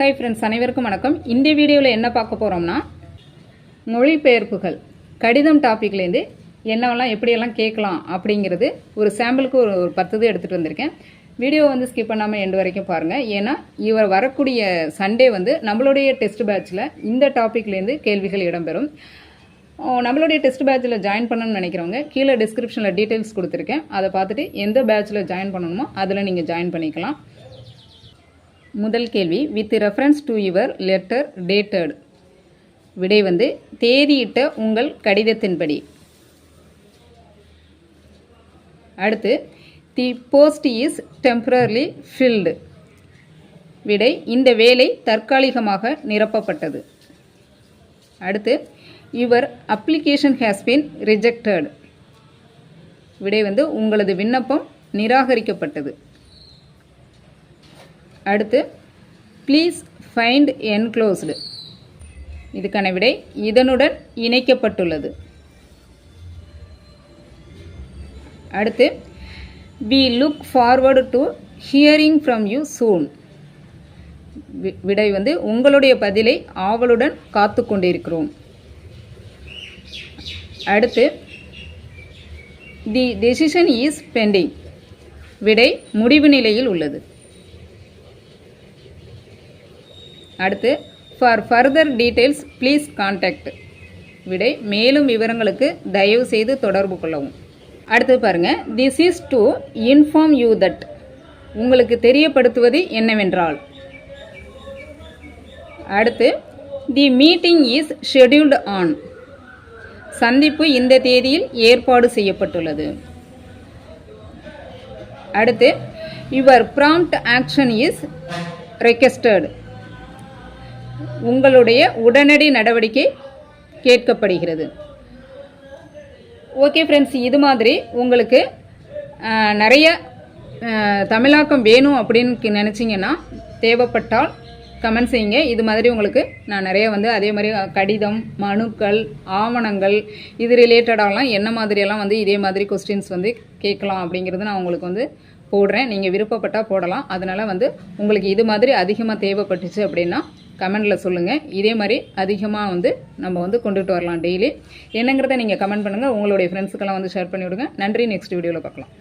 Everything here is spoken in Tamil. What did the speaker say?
ஹாய் ஃப்ரெண்ட்ஸ் அனைவருக்கும் வணக்கம். இந்த வீடியோவில் என்ன பார்க்க போகிறோம்னா மொழிபெயர்ப்புகள் கடிதம் டாப்பிக்லேருந்து என்னவெல்லாம் எப்படியெல்லாம் கேட்கலாம் அப்படிங்கிறது ஒரு சாம்பிளுக்கு ஒரு ஒரு பத்து இது எடுத்துகிட்டு வந்திருக்கேன். வீடியோ வந்து ஸ்கிப் பண்ணாமல் எண்டு வரைக்கும் பாருங்கள் ஏன்னா இவர் வரக்கூடிய சண்டே வந்து நம்மளுடைய டெஸ்ட் பேட்சில் இந்த டாப்பிக்லேருந்து கேள்விகள் இடம்பெறும். நம்மளுடைய டெஸ்ட் பேட்சில் ஜாயின் பண்ணணும்னு நினைக்கிறவங்க கீழே டிஸ்கிரிப்ஷனில் டீட்டெயில்ஸ் கொடுத்துருக்கேன். அதை பார்த்துட்டு எந்த பேட்சில் ஜாயின் பண்ணணுமோ அதில் நீங்கள் ஜாயின் பண்ணிக்கலாம். முதல் கேள்வி with reference to your letter dated விடை வந்து தேதியிட்ட உங்கள் கடிதத்தின்படி. அடுத்து the post is temporarily filled விடை இந்த வேலை தற்காலிகமாக நிரப்பப்பட்டது. அடுத்து your application has been rejected விடை வந்து உங்களது விண்ணப்பம் நிராகரிக்கப்பட்டது. அடுத்து ப்ளீஸ் ஃபைண்ட் என்க்ளோஸ்டு இதுக்கான விடை இதனுடன் இணைக்கப்பட்டுள்ளது. அடுத்து we look forward to hearing from you soon விடை வந்து உங்களுடைய பதிலை ஆவலுடன் காத்து கொண்டிருக்கிறோம். அடுத்து தி டெசிஷன் இஸ் பெண்டிங் விடை முடிவு நிலையில் உள்ளது. அடுத்து for further details please contact விடை. மேலும் விவரங்களுக்கு தயவு செய்து தொடர்பு கொள்ளவும். அடுத்து பாருங்கள் this is to inform you that உங்களுக்கு தெரியப்படுத்துவது என்னவென்றால் அடுத்து the meeting is scheduled on சந்திப்பு இந்த தேதியில் ஏற்பாடு செய்யப்பட்டுள்ளது. அடுத்து your prompt action is requested உங்களுடைய உடனடி நடவடிக்கை கேட்கப்படுகிறது. ஓகே ஃப்ரெண்ட்ஸ் இது மாதிரி உங்களுக்கு நிறைய தமிழாக்கம் வேணும் அப்படின்னு நினச்சிங்கன்னா தேவைப்பட்டால் கமெண்ட் செய்யுங்க. இது மாதிரி உங்களுக்கு நான் நிறைய வந்து அதே மாதிரி கடிதம் மனுக்கள் ஆவணங்கள் இது ரிலேட்டடாலாம் என்ன மாதிரியெல்லாம் வந்து இதே மாதிரி கொஸ்டின்ஸ் வந்து கேட்கலாம் அப்படிங்கிறது நான் உங்களுக்கு வந்து போடுறேன். நீங்கள் விருப்பப்பட்டால் போடலாம். அதனால் வந்து உங்களுக்கு இது மாதிரி அதிகமாக தேவைப்பட்டுச்சு அப்படின்னா கமெண்டில் சொல்லுங்கள் இதே மாதிரி அதிகமாக வந்து நம்ம வந்து கொண்டுட்டு வரலாம் டெய்லி. என்னங்கிறத நீங்கள் கமெண்ட் பண்ணுங்கள் உங்களுடைய ஃப்ரெண்ட்ஸுக்கெல்லாம் வந்து ஷேர் பண்ணிவிடுங்க. நன்றி. நெக்ஸ்ட் வீடியோவில் பார்க்கலாம்.